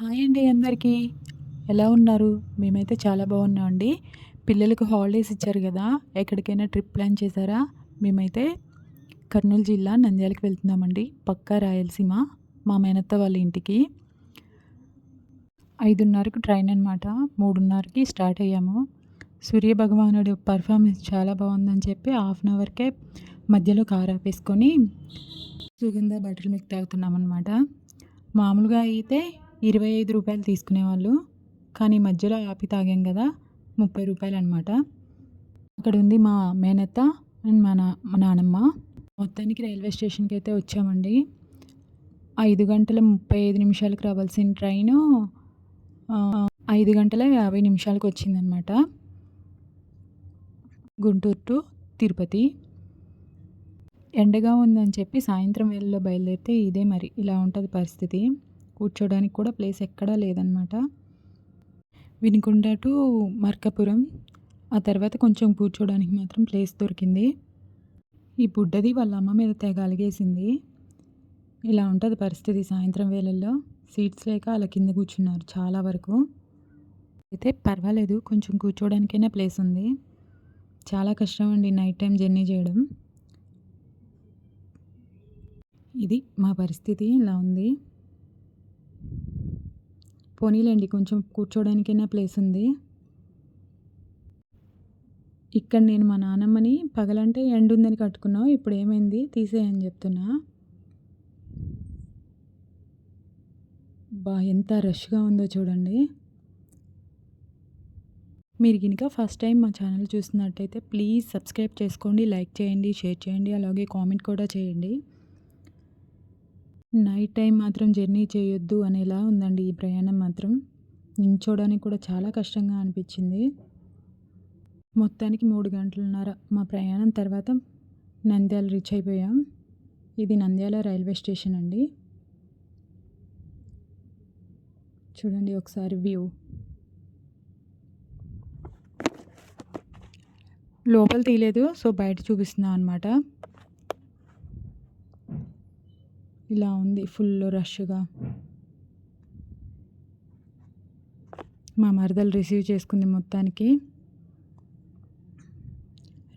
Hi అండి అందరికీ. ఎలా ఉన్నారు? మేమైతే చాలా బాగున్నామండి పిల్లలకు హాలిడేస్ ఇచ్చారు కదా ఎక్కడికైనా ట్రిప్ ప్లాన్ చేశారా? మేమైతే కర్నూలు జిల్లా నంద్యాలకు వెళ్తున్నామండి పక్కా రాయలసీమ మా మేనత్త వాళ్ళ ఇంటికి. ఐదున్నరకు ట్రైన్ అనమాట మూడున్నరకి స్టార్ట్ అయ్యాము. సూర్య భగవానుడు పర్ఫార్మెన్స్ చాలా బాగుందని చెప్పి హాఫ్ అన్ అవర్కే మధ్యలో కారు ఆపేసుకొని సుగంధ బట్టలు మీకు తాగుతున్నాం అనమాట మామూలుగా అయితే ఇరవై ఐదు రూపాయలు తీసుకునేవాళ్ళు. కానీ మధ్యలో ఆపి తాగాం కదా ముప్పై రూపాయలు అనమాట అక్కడ ఉంది మా మేనత్త అండ్ మా నా మా నానమ్మ. మొత్తానికి రైల్వే స్టేషన్కి అయితే వచ్చామండి. ఐదు గంటల ముప్పై ఐదు నిమిషాలకు రావాల్సిన ట్రైను ఐదు గంటల యాభై నిమిషాలకు వచ్చిందనమాట గుంటూరు టు తిరుపతి. ఎండగా ఉందని చెప్పి సాయంత్రం వేళలో బయలుదేరితే ఇదే మరి ఇలా ఉంటుంది పరిస్థితి. కూర్చోడానికి కూడా ప్లేస్ ఎక్కడా లేదనమాట వినుకొండ టు మర్కపురం ఆ తర్వాత కొంచెం కూర్చోడానికి మాత్రం ప్లేస్ దొరికింది. ఈ బుడ్డది వాళ్ళ అమ్మ మీద తెగ అలిగేసింది. ఇలా ఉంటుంది పరిస్థితి సాయంత్రం వేళల్లో. సీట్స్ లేక అలా కింద కూర్చున్నారు చాలా వరకు. అయితే పర్వాలేదు కొంచెం కూర్చోడానికైనా ప్లేస్ ఉంది. చాలా కష్టం అండి నైట్ టైం జర్నీ చేయడం. ఇది మా పరిస్థితి ఇలా ఉంది. పోనీలేండి కొంచెం కూర్చోడానికైనా ప్లేస్ ఉంది. ఇక్కడ నేను మా నానమ్మని పగలంటే ఎండు ఉందని కట్టుకున్నావు ఇప్పుడు ఏమైంది? తీసేయని చెప్తున్నా. బా ఎంత రష్గా ఉందో చూడండి. మీరు కనుక ఫస్ట్ టైం మా ఛానల్ చూస్తున్నట్టయితే ప్లీజ్ సబ్స్క్రైబ్ చేసుకోండి లైక్ చేయండి షేర్ చేయండి అలాగే కామెంట్ కూడా చేయండి. నైట్ టైం మాత్రం జర్నీ చేయొద్దు అనేలా ఉందండి ఈ ప్రయాణం మాత్రం. నించోడానికి కూడా చాలా కష్టంగా అనిపించింది. మొత్తానికి మూడు గంటలున్నర మా ప్రయాణం తర్వాత నంద్యాల రీచ్ అయిపోయాం. ఇది నంద్యాల రైల్వే స్టేషన్ అండి. చూడండి ఒకసారి వ్యూ. లోపల తీయలేదు సో బయట చూపిస్తున్నాం అనమాట ఇలా ఉంది ఫుల్ రష్గా. మా మరదలు రిసీవ్ చేసుకుంది మొత్తానికి.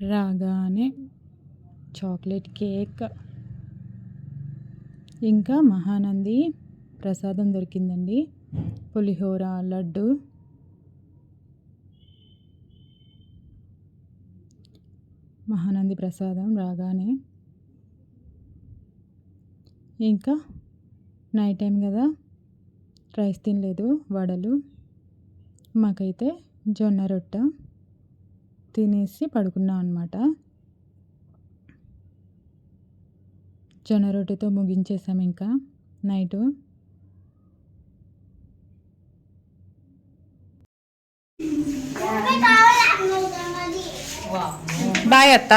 రాగానే చాక్లెట్ కేక్. ఇంకా మహానంది ప్రసాదం దొరికిందండి. పులిహోర లడ్డు. మహానంది ప్రసాదం రాగానే ఇంకా నైట్ టైం కదా. రైస్ తినలేదు వడలు. మాకైతే జొన్న రొట్టె తినేసి పడుకున్నాం అనమాట జొన్న రొట్టెతో ముగించేసాం ఇంకా నైటు. బాయ్ అత్త.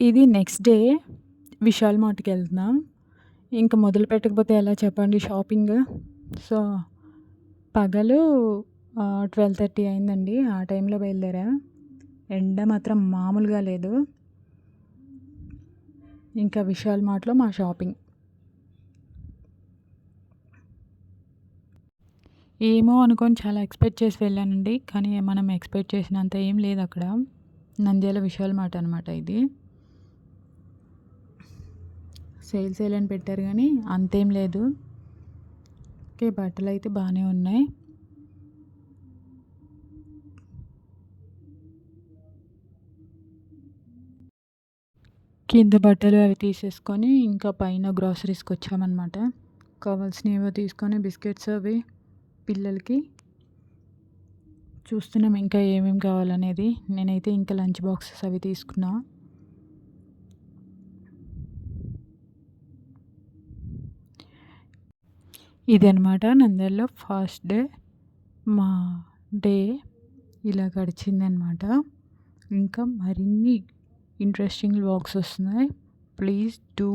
ఇది నెక్స్ట్ డే విశాల్ మార్ట్కి వెళ్తున్నాం. ఇంకా మొదలు పెట్టకపోతే ఎలా చెప్పండి షాపింగ్? సో పగలు ట్వెల్వ్ థర్టీ అయిందండి. ఆ టైంలో బయలుదేరా. ఎండ మాత్రం మామూలుగా లేదు. ఇంకా విశాల్ మార్ట్లో మా షాపింగ్. ఏమో అనుకొని చాలా ఎక్స్పెక్ట్ చేసి వెళ్ళానండి. కానీ మనం ఎక్స్పెక్ట్ చేసినంత ఏం లేదు అక్కడ. నంద్యాల విశాల్ మార్ట్ అనమాట ఇది. సేల్ సేల్ అని పెట్టారు కానీ అంతేం లేదు. ఓకే బట్టలు అయితే బాగానే ఉన్నాయి. కింద బట్టలు అవి తీసేసుకొని ఇంకా పైన గ్రాసరీస్కి వచ్చామన్నమాట. కావాల్సినవి ఏవో తీసుకొని బిస్కెట్స్ అవి పిల్లలకి చూస్తున్నాం ఇంకా ఏమేమి కావాలనేది. నేనైతే ఇంకా లంచ్ బాక్సెస్ అవి తీసుకున్నా. ఇదనమాట అనమాట నంద్యాలలో ఫస్ట్ డే మా డే ఇలా గడిచిందనమాట ఇంకా మరిన్ని ఇంట్రెస్టింగ్ వ్లాగ్స్ వస్తున్నాయి. Please do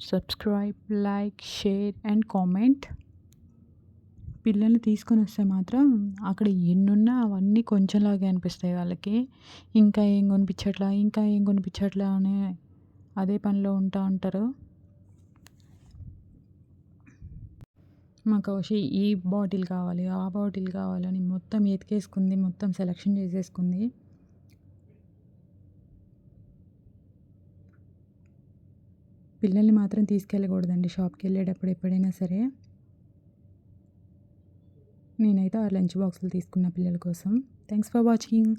subscribe like share and comment. పిల్లల్ని తీసుకొని వస్తే మాత్రం అక్కడ ఎన్నున్నా అవన్నీ కొంచెంలాగే అనిపిస్తాయి వాళ్ళకి. ఇంకా ఏం కొనిపించట్లా ఇంకా ఏం కొనిపించట్లా అనే అదే పనిలో ఉంటా ఉంటారు మాకు ఈ బాటిల్ కావాలి ఆ బాటిల్ కావాలని మొత్తం ఎతికేసుకుంది మొత్తం సెలెక్షన్ చేసేసుకుంది. పిల్లల్ని మాత్రం తీసుకెళ్ళకూడదండి షాప్కి వెళ్ళేటప్పుడు ఎప్పుడైనా సరే. నేనైతే ఆ లంచ్ బాక్సులు తీసుకున్న పిల్లల కోసం. Thanks for watching.